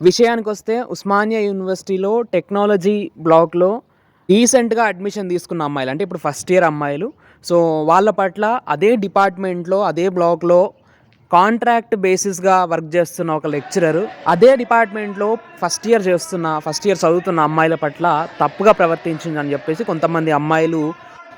విషయానికి వస్తే ఉస్మానియా యూనివర్సిటీలో టెక్నాలజీ బ్లాక్లో రీసెంట్గా అడ్మిషన్ తీసుకున్న అమ్మాయిలు అంటే ఇప్పుడు ఫస్ట్ ఇయర్ అమ్మాయిలు. సో వాళ్ళ పట్ల అదే డిపార్ట్మెంట్లో అదే బ్లాక్లో కాంట్రాక్ట్ బేసిస్గా వర్క్ చేస్తున్న ఒక లెక్చరర్. అదే డిపార్ట్మెంట్లో ఫస్ట్ ఇయర్ చేస్తున్న ఫస్ట్ ఇయర్ చదువుతున్న అమ్మాయిల పట్ల తప్పుగా ప్రవర్తించిందని చెప్పేసి కొంతమంది అమ్మాయిలు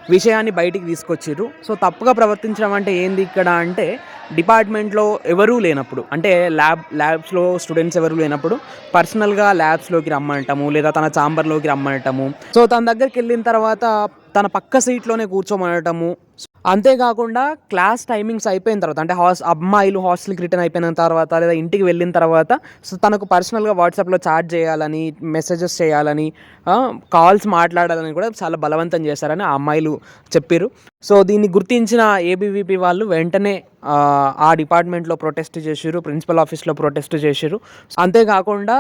విషయాన్ని బయటికి తీసుకొచ్చారు సో తప్పుగా ప్రవర్తించడం అంటే ఏంది ఇక్కడ అంటే డిపార్ట్మెంట్లో ఎవరూ లేనప్పుడు అంటే ల్యాబ్ ల్యాబ్స్లో స్టూడెంట్స్ ఎవరు లేనప్పుడు పర్సనల్గా ల్యాబ్స్లోకి రమ్మనటము లేదా తన ఛాంబర్లోకి రమ్మనటము. సో తన దగ్గరికి వెళ్ళిన తర్వాత తన పక్క సీట్లోనే కూర్చోమనటము. అంతేకాకుండా క్లాస్ టైమింగ్స్ అయిపోయిన తర్వాత అంటే హాస్ అమ్మాయిలు హాస్టల్కి రిటర్న్ అయిపోయిన తర్వాత లేదా ఇంటికి వెళ్ళిన తర్వాత సో తనకు పర్సనల్గా వాట్సాప్లో చాట్ చేయాలని మెసేజెస్ చేయాలని కాల్స్ మాట్లాడాలని కూడా చాలా బలవంతం చేశారని ఆ అమ్మాయిలు చెప్పారు సో దీన్ని గుర్తించిన ఏబీవీపీ వాళ్ళు వెంటనే ఆ, డిపార్ట్మెంట్లో ప్రొటెస్ట్ చేసిరు ప్రిన్సిపల్ ఆఫీస్లో ప్రొటెస్ట్ చేసిరు అంతేకాకుండా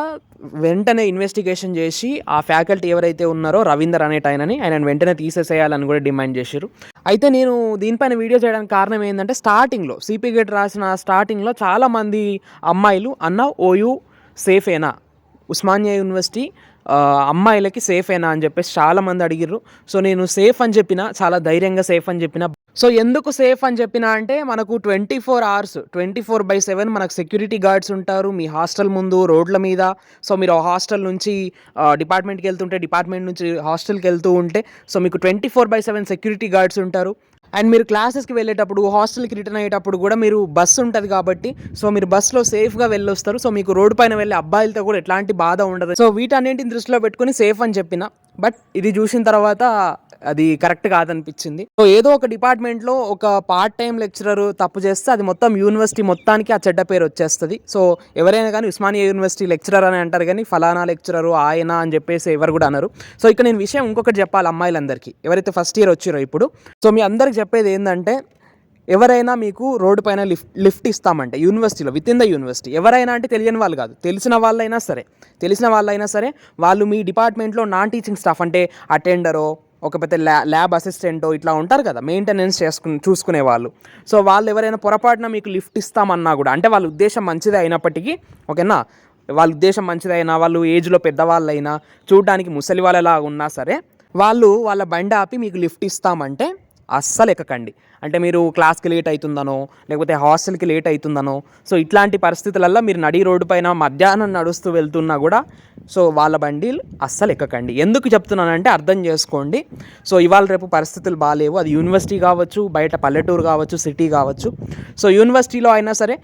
వెంటనే ఇన్వెస్టిగేషన్ చేసి ఆ ఫ్యాకల్టీ ఎవరైతే ఉన్నారో రవీందర్ అనేట ఆయనని ఆయన వెంటనే తీసేసేయాలని కూడా డిమాండ్ చేశారు అయితే నేను దీనిపైన వీడియో చేయడానికి కారణం ఏంటంటే స్టార్టింగ్లో సిపీ గేట్ రాసిన స్టార్టింగ్లో చాలామంది అమ్మాయిలు అన్న ఓయూ సేఫేనా? ఉస్మానియా యూనివర్సిటీ అమ్మాయిలకి సేఫేనా అని చెప్పేసి చాలామంది అడిగిర్రు. సో నేను సేఫ్ అని చెప్పిన చాలా ధైర్యంగా సేఫ్ అని చెప్పిన. సో ఎందుకు సేఫ్ అని చెప్పిన అంటే మనకు twenty four hours twenty four by seven మనకు సెక్యూరిటీ గార్డ్స్ ఉంటారు. మీ హాస్టల్ ముందు రోడ్ల మీద. సో మీరు హాస్టల్ నుంచి డిపార్ట్మెంట్కి వెళ్తుంటే డిపార్ట్మెంట్ నుంచి హాస్టల్కి వెళ్తూ ఉంటే సో మీకు twenty four by seven security guards ఉంటారు. అండ్ మీరు క్లాసెస్కి వెళ్ళేటప్పుడు హాస్టల్కి రిటర్న్ అయ్యేటప్పుడు కూడా మీరు బస్సు ఉంటుంది కాబట్టి సో మీరు బస్సులో సేఫ్గా వెళ్ళొస్తారు. సో మీకు రోడ్డు పైన వెళ్ళే అబ్బాయిలతో కూడా ఎట్లాంటి బాధ ఉండదు. సో వీటన్నింటిని దృష్టిలో పెట్టుకుని సేఫ్ అని చెప్పిన. బట్ ఇది చూసిన తర్వాత అది కరెక్ట్ కాదనిపించింది. సో ఏదో ఒక డిపార్ట్మెంట్లో ఒక పార్ట్ టైం లెక్చరర్ తప్పు చేస్తే అది మొత్తం యూనివర్సిటీ మొత్తానికి ఆ చెడ్డ పేరు వచ్చేస్తుంది. సో ఎవరైనా కానీ ఉస్మానియా యూనివర్సిటీ లెక్చరర్ అని అంటారు కానీ ఫలానా లెక్చరర్ ఆయన అని చెప్పేసి ఎవరు కూడా అన్నారు సో ఇక్కడ నేను విషయం ఇంకొకటి చెప్పాలి అమ్మాయిలందరికీ. ఎవరైతే ఫస్ట్ ఇయర్ వచ్చారో ఇప్పుడు. సో మీ అందరికి చెప్పేది ఏంటంటే ఎవరైనా మీకు రోడ్డు పైన లిఫ్ట్ లిఫ్ట్ ఇస్తామంటే యూనివర్సిటీలో విత్ ఇన్ ద యూనివర్సిటీ ఎవరైనా అంటే తెలియని వాళ్ళు కాదు. తెలిసిన వాళ్ళైనా సరే. తెలిసిన వాళ్ళైనా సరే వాళ్ళు మీ డిపార్ట్మెంట్లో నాన్ టీచింగ్ స్టాఫ్ అంటే అటెండరో ఒక పెద్ద ల్యా ల్యాబ్ అసిస్టెంటో ఇట్లా ఉంటారు కదా మెయింటెనెన్స్ చేసుకుని చూసుకునే వాళ్ళు. సో వాళ్ళు ఎవరైనా పొరపాటున మీకు లిఫ్ట్ ఇస్తామన్నా కూడా అంటే వాళ్ళ ఉద్దేశం మంచిదే అయినప్పటికీ ఓకేనా? వాళ్ళ ఉద్దేశం మంచిదైనా వాళ్ళు ఏజ్లో పెద్దవాళ్ళైనా చూడడానికి ముసలి వాళ్ళలా ఉన్నా సరే వాళ్ళు వాళ్ళ బండి ఆపి మీకు లిఫ్ట్ ఇస్తామంటే అస్సలు ఎక్కకండి. అంటే మీరు క్లాస్కి లేట్ అవుతుందనో లేకపోతే హాస్టల్కి లేట్ అవుతుందనో సో ఇట్లాంటి పరిస్థితులల్లో మీరు నడి రోడ్డు పైన మధ్యాహ్నం నడుస్తూ వెళ్తున్నా కూడా సో వాళ్ళ బండి అస్సలు ఎక్కకండి. ఎందుకు చెప్తున్నానంటే అర్థం చేసుకోండి. సో ఇవాళ రేపు పరిస్థితులు బాగాలేవు అది యూనివర్సిటీ కావచ్చు బయట పల్లెటూరు కావచ్చు సిటీ కావచ్చు. సో యూనివర్సిటీలో అయినా సరే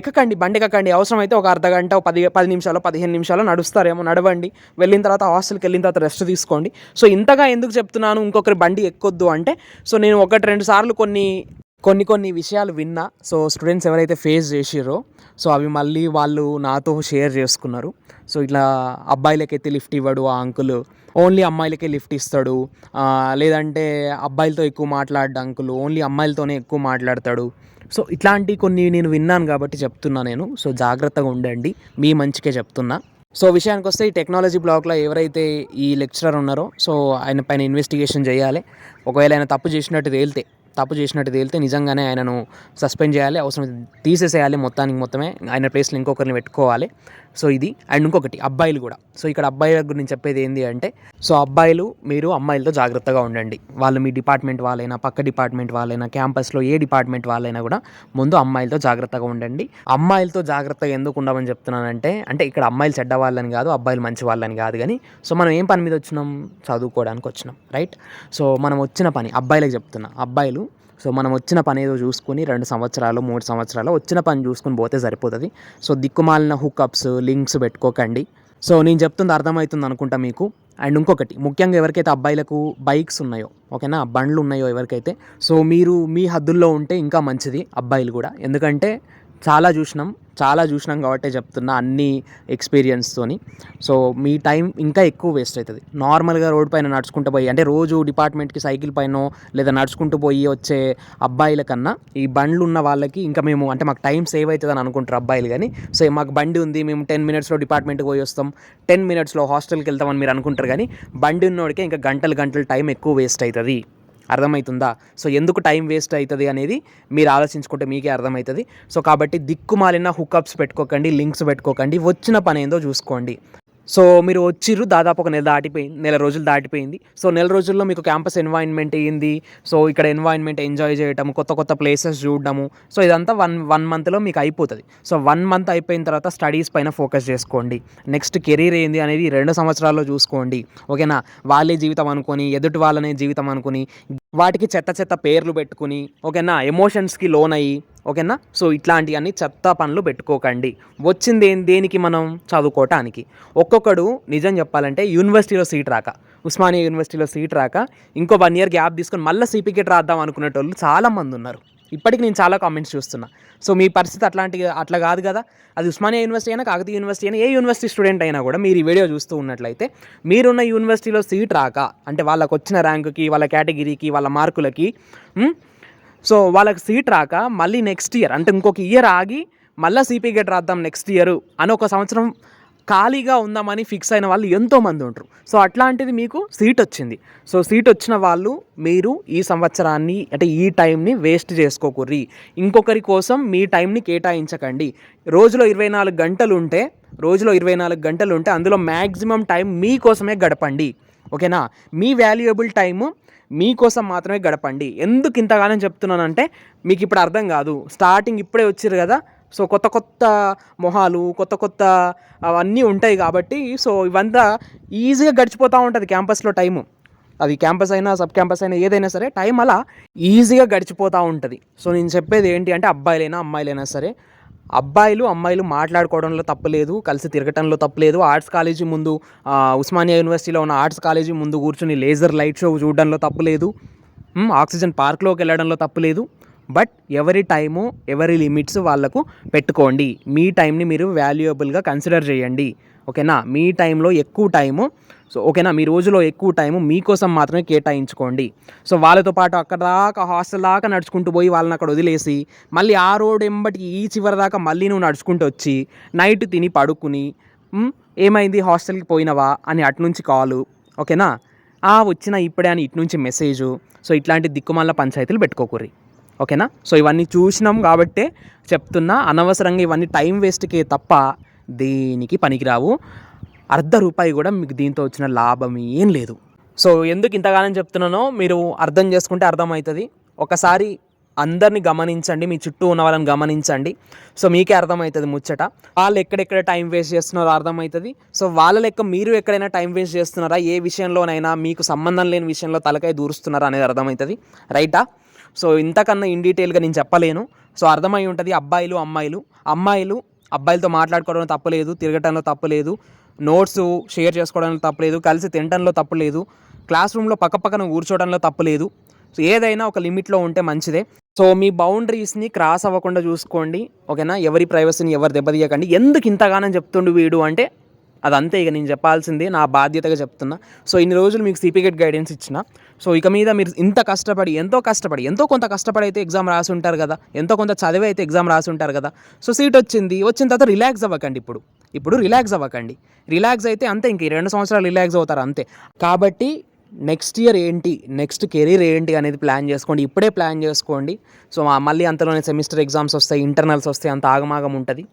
ఎక్కకండి బండి ఎక్కకండి. అవసరమైతే ఒక అర్ధ గంట పది పది నిమిషాలు పదిహేను నిమిషాలు నడుస్తారేమో నడవండి. వెళ్ళిన తర్వాత హాస్టల్కి వెళ్ళిన తర్వాత రెస్ట్ తీసుకోండి. సో ఇంతగా ఎందుకు చెప్తున్నాను? ఇంకొకరి బండి ఎక్కొద్దు అంటే సో నేను ఒకటి రెండు సార్లు కొన్ని కొన్ని కొన్ని విషయాలు విన్నా సో స్టూడెంట్స్ ఎవరైతే ఫేస్ చేసిరో సో అవి మళ్ళీ వాళ్ళు నాతో షేర్ చేసుకున్నారు. సో ఇట్లా అబ్బాయిలకైతే లిఫ్ట్ ఇవ్వడు ఆ అంకుల్ ఓన్లీ అమ్మాయిలకే లిఫ్ట్ ఇస్తాడు లేదంటే అబ్బాయిలతో ఎక్కువ మాట్లాడ అంకుల్ ఓన్లీ అమ్మాయిలతోనే ఎక్కువ మాట్లాడతాడు. సో ఇట్లాంటి కొన్ని నేను విన్నాను కాబట్టి చెప్తున్నా నేను సో జాగ్రత్తగా ఉండండి మీ మంచికే చెప్తున్నా. సో విషయానికి వస్తే ఈ టెక్నాలజీ బ్లాక్లో ఎవరైతే ఈ లెక్చరర్ ఉన్నారో సో ఆయన పైన ఇన్వెస్టిగేషన్ చేయాలి. ఒకవేళ ఆయన తప్పు చేసినట్టు తేలితే తప్పు చేసినట్టు తేలితే నిజంగానే ఆయనను సస్పెండ్ చేయాలి అవసరం తీసేసేయాలి మొత్తానికి మొత్తమే. ఆయన ప్లేస్లో ఇంకొకరిని పెట్టుకోవాలి. సో ఇది అండ్ ఇంకొకటి అబ్బాయిలు కూడా. సో ఇక్కడ అబ్బాయిల గురించి చెప్పేది ఏంటి అంటే సో అబ్బాయిలు మీరు అమ్మాయిలతో జాగ్రత్తగా ఉండండి. వాళ్ళు మీ డిపార్ట్మెంట్ వాళ్ళైనా పక్క డిపార్ట్మెంట్ వాళ్ళైనా క్యాంపస్లో ఏ డిపార్ట్మెంట్ వాళ్ళైనా కూడా ముందు అమ్మాయిలతో జాగ్రత్తగా ఉండండి. అమ్మాయిలతో జాగ్రత్తగా ఎందుకు ఉండమని చెప్తున్నానంటే అంటే ఇక్కడ అమ్మాయిలు చెడ్డ వాళ్ళని కాదు అబ్బాయిలు మంచి వాళ్ళని కాదు కానీ సో మనం ఏం పని మీద వచ్చినాం? చదువుకోవడానికి వచ్చినాం రైట్? సో మనం వచ్చిన పని అబ్బాయిలకు చెప్తున్నా అబ్బాయిలు సో మనం వచ్చిన పని ఏదో చూసుకుని రెండు సంవత్సరాలు మూడు సంవత్సరాలు వచ్చిన పని చూసుకుని పోతే సరిపోతుంది. సో దిక్కుమాలిన హుక్అప్స్ లింక్స్ పెట్టుకోకండి. సో నేను చెప్తుంది అర్థమవుతుంది అనుకుంటా మీకు. అండ్ ఇంకొకటి ముఖ్యంగా ఎవరికైతే అబ్బాయిలకు బైక్స్ ఉన్నాయో ఓకేనా? బండ్లు ఉన్నాయో ఎవరికైతే. సో మీరు మీ హద్దుల్లో ఉంటే ఇంకా మంచిది అబ్బాయిలు కూడా. ఎందుకంటే చాలా చూసినాం చాలా చూసినాం కాబట్టే చెప్తున్నా అన్ని ఎక్స్పీరియన్స్తోని సో మీ టైం ఇంకా ఎక్కువ వేస్ట్ అవుతుంది నార్మల్గా రోడ్ పైన నడుచుకుంటూ పోయి అంటే రోజు డిపార్ట్మెంట్కి సైకిల్ పైన లేదా నడుచుకుంటూ పోయి వచ్చే అబ్బాయిల కన్నా ఈ బండ్లు ఉన్న వాళ్ళకి ఇంకా మేము అంటే మాకు టైం సేవ్ అవుతుంది అని అనుకుంటారు అబ్బాయిలు కానీ సో మాకు బండి ఉంది మేము టెన్ మినిట్స్లో డిపార్ట్మెంట్కి పోయి వస్తాం టెన్ మినిట్స్లో హాస్టల్కి వెళ్తామని మీరు అనుకుంటారు కానీ బండి ఉన్నోడికే ఇంకా గంటలు గంటలు టైం ఎక్కువ వేస్ట్ అవుతుంది అర్థమవుతుందా? సో ఎందుకు టైం వేస్ట్ అవుతుంది అనేది మీరు ఆలోచించుకుంటే మీకే అర్థమవుతుంది. సో కాబట్టి దిక్కుమాలిన హుకప్స్ పెట్టుకోకండి లింక్స్ పెట్టుకోకండి వచ్చిన పని ఏందో చూసుకోండి. సో మీరు వచ్చిర్రు దాదాపు ఒక నెల దాటిపోయింది నెల రోజులు దాటిపోయింది. సో నెల రోజుల్లో మీకు క్యాంపస్ ఎన్వైర్న్మెంట్ ఏంది? సో ఇక్కడ ఎన్వైర్న్మెంట్ ఎంజాయ్ చేయటం కొత్త కొత్త ప్లేసెస్ చూడడము. సో ఇదంతా వన్ వన్ మంత్లో మీకు అయిపోతుంది. సో వన్ మంత్ అయిపోయిన తర్వాత స్టడీస్ పైన ఫోకస్ చేసుకోండి. నెక్స్ట్ కెరీర్ ఏంది అనేది రెండు సంవత్సరాల్లో చూసుకోండి. ఓకేనా? వాళ్ళే జీవితం అనుకొని ఎదుటి వాళ్ళనే జీవితం అనుకొని వాటికి చెత్త చెత్త పేర్లు పెట్టుకుని ఓకేనా ఎమోషన్స్కి లోన్ అయ్యి ఓకేనా? సో ఇట్లాంటివన్నీ చెత్త పనులు పెట్టుకోకండి. వచ్చింది దేనికి మనం చదువుకోవటానికి ఒక్కొక్కడు నిజం చెప్పాలంటే యూనివర్సిటీలో సీట్ రాక ఉస్మానియా యూనివర్సిటీలో సీట్ రాక ఇంకో వన్ ఇయర్ గ్యాప్ తీసుకొని మళ్ళీ సీపీకెట్ రాద్దాం అనుకునేటోళ్ళు చాలామంది ఉన్నారు. ఇప్పటికి నేను చాలా కామెంట్స్ చూస్తున్నా. సో మీ పరిస్థితి అట్లాంటి అట్లా కాదు కదా. అది ఉస్మానియా యూనివర్సిటీ అయినా కాకతీయ యూనివర్సిటీ అయినా ఏ యూనివర్సిటీ స్టూడెంట్ అయినా కూడా మీరు ఈ వీడియో చూస్తూ ఉన్నట్లయితే మీరున్న యూనివర్సిటీలో సీట్ రాక అంటే వాళ్ళకి వచ్చిన ర్యాంకుకి వాళ్ళ కేటగిరీకి వాళ్ళ మార్కులకి సో వాళ్ళకి సీట్ రాక మళ్ళీ నెక్స్ట్ ఇయర్ అంటే ఇంకొక ఇయర్ ఆగి మళ్ళీ సిపీ గేట్ రాద్దాం నెక్స్ట్ ఇయర్ అని ఒక సంవత్సరం ఖాళీగా ఉందామని ఫిక్స్ అయిన వాళ్ళు ఎంతోమంది ఉంటారు సో అట్లాంటిది మీకు సీట్ వచ్చింది. సో సీట్ వచ్చిన వాళ్ళు మీరు ఈ సంవత్సరాన్ని అంటే ఈ టైంని వేస్ట్ చేసుకోకుర్రి. ఇంకొకరి కోసం మీ టైంని కేటాయించకండి. రోజులో ఇరవై నాలుగు గంటలు ఉంటే రోజులో ఇరవై నాలుగు గంటలు ఉంటే అందులో మ్యాక్సిమం టైం మీకోసమే గడపండి. ఓకేనా? మీ వాల్యుయబుల్ టైము మీకోసం మాత్రమే గడపండి. ఎందుకు ఇంతగానం చెప్తున్నానంటే మీకు ఇప్పుడు అర్థం కాదు. స్టార్టింగ్ ఇప్పుడే వచ్చారు కదా సో కొత్త కొత్త మొహాలు కొత్త కొత్త అవన్నీ ఉంటాయి కాబట్టి సో ఇవంతా ఈజీగా గడిచిపోతూ ఉంటుంది క్యాంపస్లో టైము అది క్యాంపస్ అయినా సబ్ క్యాంపస్ అయినా ఏదైనా సరే టైం అలా ఈజీగా గడిచిపోతూ ఉంటుంది. సో నేను చెప్పేది ఏంటి అంటే అబ్బాయిలైనా అమ్మాయిలైనా సరే అబ్బాయిలు అమ్మాయిలు మాట్లాడుకోవడంలో తప్పులేదు కలిసి తిరగటంలో తప్పులేదు ఆర్ట్స్ కాలేజీ ముందు ఉస్మానియా యూనివర్సిటీలో ఉన్న ఆర్ట్స్ కాలేజీ ముందు కూర్చుని లేజర్ లైట్ షో చూడడంలో తప్పలేదు ఆక్సిజన్ పార్క్లోకి వెళ్ళడంలో తప్పులేదు బట్ ఎవరి టైము ఎవరి లిమిట్స్ వాళ్ళకు పెట్టుకోండి. మీ టైంని మీరు వాల్యుయబుల్గా కన్సిడర్ చేయండి. ఓకేనా? మీ టైంలో ఎక్కువ టైము సో ఓకేనా? మీ రోజులో ఎక్కువ టైము మీకోసం మాత్రమే కేటాయించుకోండి. సో వాళ్ళతో పాటు అక్కడ దాకా హాస్టల్ దాకా నడుచుకుంటూ పోయి వాళ్ళని అక్కడ వదిలేసి మళ్ళీ ఆ రోడ్ ఎంబటికి ఈ చివరి దాకా మళ్ళీ నువ్వు నడుచుకుంటూ వచ్చి నైట్ తిని పడుకుని ఏమైంది? హాస్టల్కి పోయినవా? అని అటు నుంచి కాలు ఓకేనా? ఆ వచ్చిన ఇప్పుడే అని ఇటు నుంచి మెసేజు. సో ఇట్లాంటి దిక్కుమాల పంచాయతీలు పెట్టుకోకూరి ఓకేనా? సో ఇవన్నీ చూసినాం కాబట్టే చెప్తున్నా అనవసరంగా ఇవన్నీ టైం వేస్ట్కే తప్ప దేనికి పనికిరావు. అర్ధ రూపాయి కూడా మీకు దీంతో వచ్చిన లాభం ఏం లేదు. సో ఎందుకు ఇంతగానం చెప్తున్నానో మీరు అర్థం చేసుకుంటే అర్థమవుతుంది. ఒకసారి అందరిని గమనించండి మీ చుట్టూ ఉన్న వాళ్ళని గమనించండి. సో మీకే అర్థమవుతుంది ముచ్చట. వాళ్ళు ఎక్కడెక్కడ టైం వేస్ట్ చేస్తున్నారో అర్థమవుతుంది. సో వాళ్ళ లెక్క మీరు ఎక్కడైనా టైం వేస్ట్ చేస్తున్నారా? ఏ విషయంలోనైనా మీకు సంబంధం లేని విషయంలో తలకాయ దూరుస్తున్నారా అనేది అర్థమవుతుంది. రైటా? సో ఇంతకన్నా ఇన్ డీటెయిల్గా నేను చెప్పలేను. సో అర్థమై ఉంటుంది అబ్బాయిలు అమ్మాయిలు. అమ్మాయిలు అబ్బాయిలతో మాట్లాడుకోవడంలో తప్పలేదు తిరగటంలో తప్పలేదు నోట్స్ షేర్ చేసుకోవడంలో తప్పలేదు కలిసి తినడంలో తప్పలేదు క్లాస్ రూమ్లో పక్క పక్కన కూర్చోవడంలో తప్పలేదు సో ఏదైనా ఒక లిమిట్లో ఉంటే మంచిదే. సో మీ బౌండరీస్ని క్రాస్ అవ్వకుండా చూసుకోండి. ఓకేనా? ఎవరి ప్రైవసీని ఎవరు దెబ్బతీయకండి. ఎందుకు ఇంతగానని చెప్తుండు వీడు అంటే అదంతే ఇక నేను చెప్పాల్సిందే నా బాధ్యతగా చెప్తున్నా. సో ఇన్ని రోజులు మీకు సీపీకెట్ గైడెన్స్ ఇచ్చిన. సో ఇక మీద మీరు ఇంత కష్టపడి ఎంతో కష్టపడి ఎంతో కొంత కష్టపడి అయితే ఎగ్జామ్ రాసి ఉంటారు కదా. ఎంతో కొంత చదివి అయితే ఎగ్జామ్ రాసి ఉంటారు కదా. సో సీట్ వచ్చింది. వచ్చిన తర్వాత రిలాక్స్ అవ్వకండి ఇప్పుడు. ఇప్పుడు రిలాక్స్ అవ్వకండి. రిలాక్స్ అయితే అంతే ఇంక రెండు సంవత్సరాలు రిలాక్స్ అవుతారు అంతే. కాబట్టి నెక్స్ట్ ఇయర్ ఏంటి నెక్స్ట్ కెరీర్ ఏంటి అనేది ప్లాన్ చేసుకోండి. ఇప్పుడే ప్లాన్ చేసుకోండి. సో మళ్ళీ అంతలోనే సెమిస్టర్ ఎగ్జామ్స్ వస్తాయి ఇంటర్నల్స్ వస్తాయి అంత ఆగమాగం ఉంటుంది.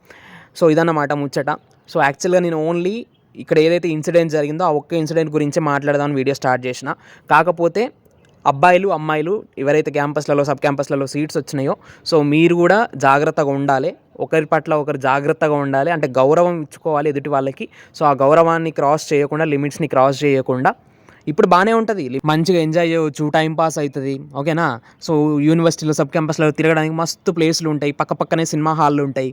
సో ఇదన్నమాట ముచ్చట. సో యాక్చువల్గా నేను ఓన్లీ ఇక్కడ ఏదైతే ఇన్సిడెంట్ జరిగిందో ఆ ఒక్క ఇన్సిడెంట్ గురించే మాట్లాడదామని వీడియో స్టార్ట్ చేసిన. కాకపోతే అబ్బాయిలు అమ్మాయిలు ఎవరైతే క్యాంపస్లలో సబ్ క్యాంపస్లలో సీట్స్ వచ్చినాయో సో మీరు కూడా జాగ్రత్తగా ఉండాలి. ఒకరి పట్ల ఒకరు జాగ్రత్తగా ఉండాలి. అంటే గౌరవం ఇచ్చుకోవాలి ఎదుటి వాళ్ళకి. సో ఆ గౌరవాన్ని క్రాస్ చేయకుండా లిమిట్స్ని క్రాస్ చేయకుండా. ఇప్పుడు బాగానే ఉంటుంది. మంచిగా ఎంజాయ్ చేయవచ్చు టైం పాస్ అవుతుంది ఓకేనా? సో యూనివర్సిటీలో సబ్ క్యాంపస్లో తిరగడానికి మస్తు ప్లేస్లు ఉంటాయి. పక్క పక్కనే సినిమా హాల్లు ఉంటాయి.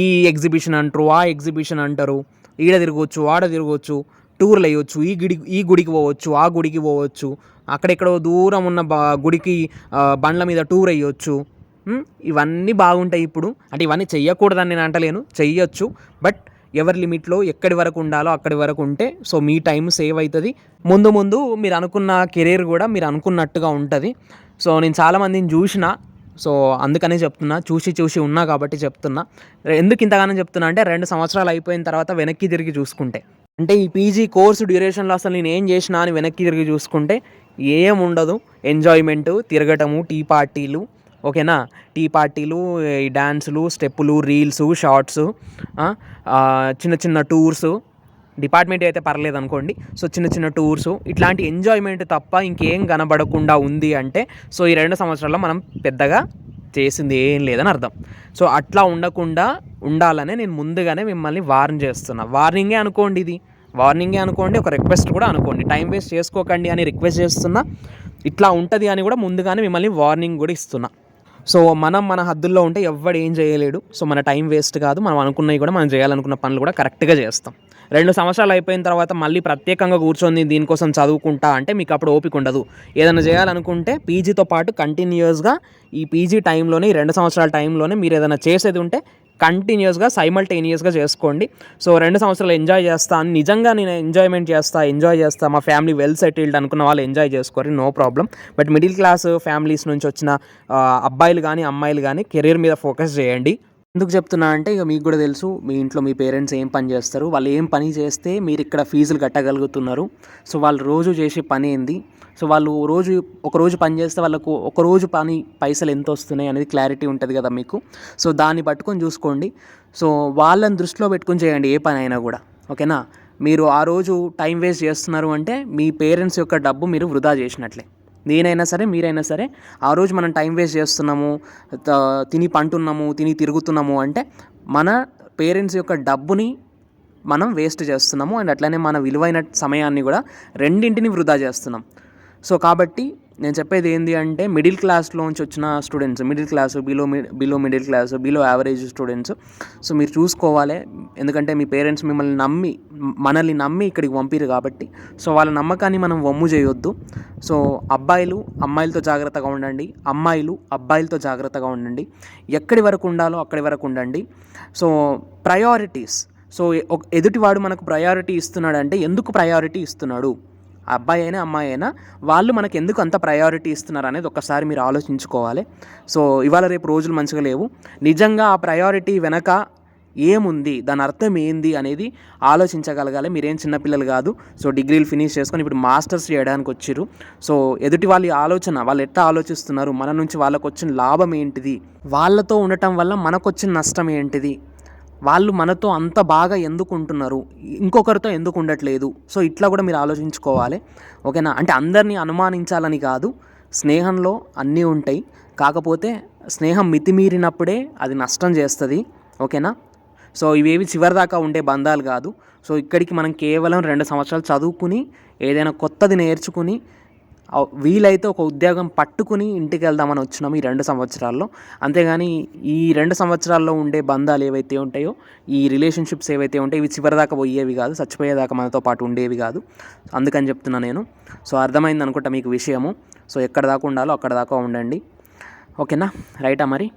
ఈ ఎగ్జిబిషన్ అంటారు ఆ ఎగ్జిబిషన్ అంటారు. ఈడ తిరగవచ్చు ఆడ తిరగవచ్చు టూర్లు వేయవచ్చు ఈ గుడి ఈ గుడికి పోవచ్చు ఆ గుడికి పోవచ్చు అక్కడెక్కడో దూరం ఉన్న బా గుడికి బండ్ల మీద టూర్ వేయవచ్చు ఇవన్నీ బాగుంటాయి ఇప్పుడు. అంటే ఇవన్నీ చెయ్యకూడదని నేను అంటలేను చెయ్యొచ్చు. బట్ ఎవరి లిమిట్లో ఎక్కడి వరకు ఉండాలో అక్కడి వరకు ఉంటే సో మీ టైం సేవ్ అవుతుంది ముందు ముందు మీరు అనుకున్న కెరీర్ కూడా మీరు అనుకున్నట్టుగా ఉంటుంది. సో నేను చాలామందిని చూసిన సో అందుకనే చెప్తున్నా చూసి చూసి ఉన్నా కాబట్టి చెప్తున్నా. ఎందుకు ఇంతగానో చెప్తున్నా అంటే రెండు సంవత్సరాలు అయిపోయిన తర్వాత వెనక్కి తిరిగి చూసుకుంటే. అంటే ఈ పీజీ కోర్సు డ్యూరేషన్లో అసలు నేను ఏం చేసినా అని వెనక్కి తిరిగి చూసుకుంటే ఏం ఉండదు. ఎంజాయ్మెంట్ తిరగటము టీ పార్టీలు ఓకేనా? టీ పార్టీలు ఈ డ్యాన్సులు స్టెప్పులు రీల్స్ షార్ట్స్ చిన్న చిన్న టూర్సు డిపార్ట్మెంట్ అయితే పర్లేదు అనుకోండి. సో చిన్న చిన్న టూర్స్ ఇట్లాంటి ఎంజాయ్మెంట్ తప్ప ఇంకేం కనబడకుండా ఉంది అంటే సో ఈ రెండు సంవత్సరాల్లో మనం పెద్దగా చేసింది ఏం లేదని అర్థం. సో అట్లా ఉండకుండా ఉండాలనే నేను ముందుగానే మిమ్మల్ని వార్న్ చేస్తున్నా. వార్నింగే అనుకోండి ఇది. వార్నింగే అనుకోండి ఒక రిక్వెస్ట్ కూడా అనుకోండి. టైం వేస్ట్ చేసుకోకండి అని రిక్వెస్ట్ చేస్తున్నా. ఇట్లా ఉంటుంది అని కూడా ముందుగానే మిమ్మల్ని వార్నింగ్ కూడా ఇస్తున్నా. సో మనం మన హద్దుల్లో ఉంటే ఎవ్వడు ఏం చేయలేడు. సో మన టైం వేస్ట్ కాదు. మనం అనుకున్నవి కూడా మనం చేయాలనుకున్న పనులు కూడా కరెక్ట్గా చేస్తాం. రెండు సంవత్సరాలు అయిపోయిన తర్వాత మళ్ళీ ప్రత్యేకంగా కూర్చొని దీనికోసం చదువుకుంటా అంటే మీకు అప్పుడు ఓపిక ఉండదు. ఏదైనా చేయాలనుకుంటే పీజీతో పాటు కంటిన్యూస్గా ఈ పీజీ టైంలోనే ఈ రెండు సంవత్సరాల టైంలోనే మీరు ఏదైనా చేసేది ఉంటే కంటిన్యూస్గా సైమల్టేనియస్గా చేసుకోండి. సో రెండు సంవత్సరాలు ఎంజాయ్ చేస్తా అని నిజంగా నేను ఎంజాయ్మెంట్ చేస్తా ఎంజాయ్ చేస్తా మా ఫ్యామిలీ వెల్ సెటిల్డ్ అనుకున్న వాళ్ళు ఎంజాయ్ చేసుకోరు no problem but middle class families నుంచి వచ్చిన అబ్బాయిలు కానీ అమ్మాయిలు కానీ కెరీర్ మీద ఫోకస్ చేయండి. ఎందుకు చెప్తున్నా అంటే ఇక మీకు కూడా తెలుసు మీ ఇంట్లో మీ పేరెంట్స్ ఏం పని చేస్తారు వాళ్ళు ఏం పని చేస్తే మీరు ఇక్కడ ఫీజులు కట్టగలుగుతున్నారు. సో వాళ్ళు రోజు చేసే పని ఏంది? సో వాళ్ళు రోజు ఒకరోజు పని చేస్తే వాళ్ళకు ఒక రోజు పని పైసలు ఎంత వస్తున్నాయి అనేది క్లారిటీ ఉంటుంది కదా మీకు? సో దాన్ని పట్టుకొని చూసుకోండి. సో వాళ్ళని దృష్టిలో పెట్టుకొని చేయండి ఏ పని అయినా కూడా ఓకేనా? మీరు ఆ రోజు టైం వేస్ట్ చేస్తున్నారు అంటే మీ పేరెంట్స్ యొక్క డబ్బు మీరు వృధా చేసినట్లే. నేనైనా సరే మీరైనా సరే ఆ రోజు మనం టైం వేస్ట్ చేస్తున్నాము తిని పంటున్నాము తిని తిరుగుతున్నాము అంటే మన పేరెంట్స్ యొక్క డబ్బుని మనం వేస్ట్ చేస్తున్నాము అండ్ అట్లనే మన విలువైన సమయాన్ని కూడా రెండింటిని వృధా చేస్తున్నాం. సో కాబట్టి నేను చెప్పేది ఏంటి అంటే మిడిల్ క్లాస్లోంచి వచ్చిన students middle class below below middle class below average students so మీరు చూసుకోవాలి. ఎందుకంటే మీ పేరెంట్స్ మిమ్మల్ని నమ్మి మనల్ని నమ్మి ఇక్కడికి పంపిరు కాబట్టి. సో వాళ్ళ నమ్మకాన్ని మనం వమ్ము చేయొద్దు. సో అబ్బాయిలు అమ్మాయిలతో జాగ్రత్తగా ఉండండి. అమ్మాయిలు అబ్బాయిలతో జాగ్రత్తగా ఉండండి. ఎక్కడి వరకు ఉండాలో అక్కడి వరకు ఉండండి. సో ప్రయారిటీస్ సో ఎదుటివాడు మనకు ప్రయారిటీ ఇస్తున్నాడు అంటే ఎందుకు ప్రయారిటీ ఇస్తున్నాడు? అబ్బాయి అయినా అమ్మాయి అయినా వాళ్ళు మనకు ఎందుకు అంత ప్రయారిటీ ఇస్తున్నారు అనేది ఒకసారి మీరు ఆలోచించుకోవాలి. సో ఇవాళ రేపు రోజులు మంచిగా లేవు. నిజంగా ఆ ప్రయారిటీ వెనక ఏముంది? దాని అర్థం ఏంది అనేది ఆలోచించగలగాలి. మీరేం చిన్నపిల్లలు కాదు. సో డిగ్రీలు ఫినిష్ చేసుకొని ఇప్పుడు మాస్టర్స్ చేయడానికి వచ్చారు. సో ఎదుటి వాళ్ళ ఆలోచన వాళ్ళు ఎట్లా ఆలోచిస్తున్నారు? మన నుంచి వాళ్ళకు వచ్చిన లాభం ఏంటిది? వాళ్ళతో ఉండటం వల్ల మనకు వచ్చిన నష్టం ఏంటిది? వాళ్ళు మనతో అంత బాగా ఎందుకు ఉంటున్నారు ఇంకొకరితో ఎందుకు ఉండట్లేదు సో ఇట్లా కూడా మీరు ఆలోచించుకోవాలి. ఓకేనా? అంటే అందరినీ అనుమానించాలని కాదు. స్నేహంలో అన్నీ ఉంటాయి. కాకపోతే స్నేహం మితిమీరినప్పుడే అది నష్టం చేస్తుంది. ఓకేనా? సో ఇవేవి చివరిదాకా ఉండే బంధాలు కాదు. సో ఇక్కడికి మనం కేవలం రెండు సంవత్సరాలు చదువుకుని ఏదైనా కొత్తది నేర్చుకుని వీలైతే ఒక ఉద్యోగం పట్టుకుని ఇంటికి వెళ్దామని వచ్చినాము ఈ రెండు సంవత్సరాల్లో. అంతేగాని ఈ రెండు సంవత్సరాల్లో ఉండే బంధాలు ఏవైతే ఉంటాయో ఈ రిలేషన్షిప్స్ ఏవైతే ఉంటాయో ఇవి చివరిదాకా పోయేవి కాదు చచ్చిపోయేదాకా మనతో పాటు ఉండేవి కాదు. అందుకని చెప్తున్నా నేను. సో అర్థమైంది అనుకుంటా మీకు విషయము. సో ఎక్కడ దాకా ఉండాలో అక్కడ దాకా ఉండండి. ఓకేనా? రైటా మరి?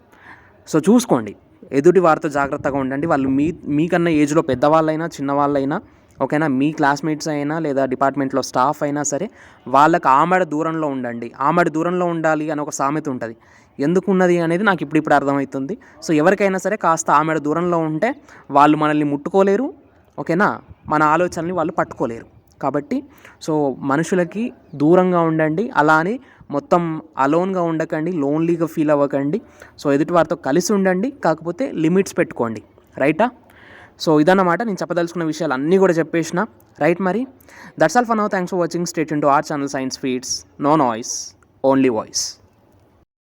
సో చూసుకోండి. ఎదుటి వారితో జాగ్రత్తగా ఉండండి. వాళ్ళు మీ మీకన్నా ఏజ్లో పెద్దవాళ్ళైనా చిన్నవాళ్ళైనా ఓకేనా? మీ క్లాస్మేట్స్ అయినా లేదా డిపార్ట్మెంట్లో స్టాఫ్ అయినా సరే వాళ్ళకి ఆమెడ దూరంలో ఉండండి. ఆమెడ దూరంలో ఉండాలి అని ఒక సామెత ఉంటుంది. ఎందుకు ఉన్నది అనేది నాకు ఇప్పుడు ఇప్పుడు అర్థమవుతుంది. సో ఎవరికైనా సరే కాస్త ఆమెడ దూరంలో ఉంటే వాళ్ళు మనల్ని ముట్టుకోలేరు. ఓకేనా? మన ఆలోచనల్ని వాళ్ళు పట్టుకోలేరు. కాబట్టి సో మనుషులకి దూరంగా ఉండండి. అలా అని మొత్తం అలోన్గా ఉండకండి. లోన్లీగా ఫీల్ అవ్వకండి. సో ఎదుటి వారితో కలిసి ఉండండి. కాకపోతే లిమిట్స్ పెట్టుకోండి. రైటా? సో ఇదన్నమాట నేను చెప్పదలుచుకున్న విషయాలు అన్నీ కూడా చెప్పేసిన. రైట్ మరి? That's all for now thanks for watching stay in to our channel Science Feeds no noise only voice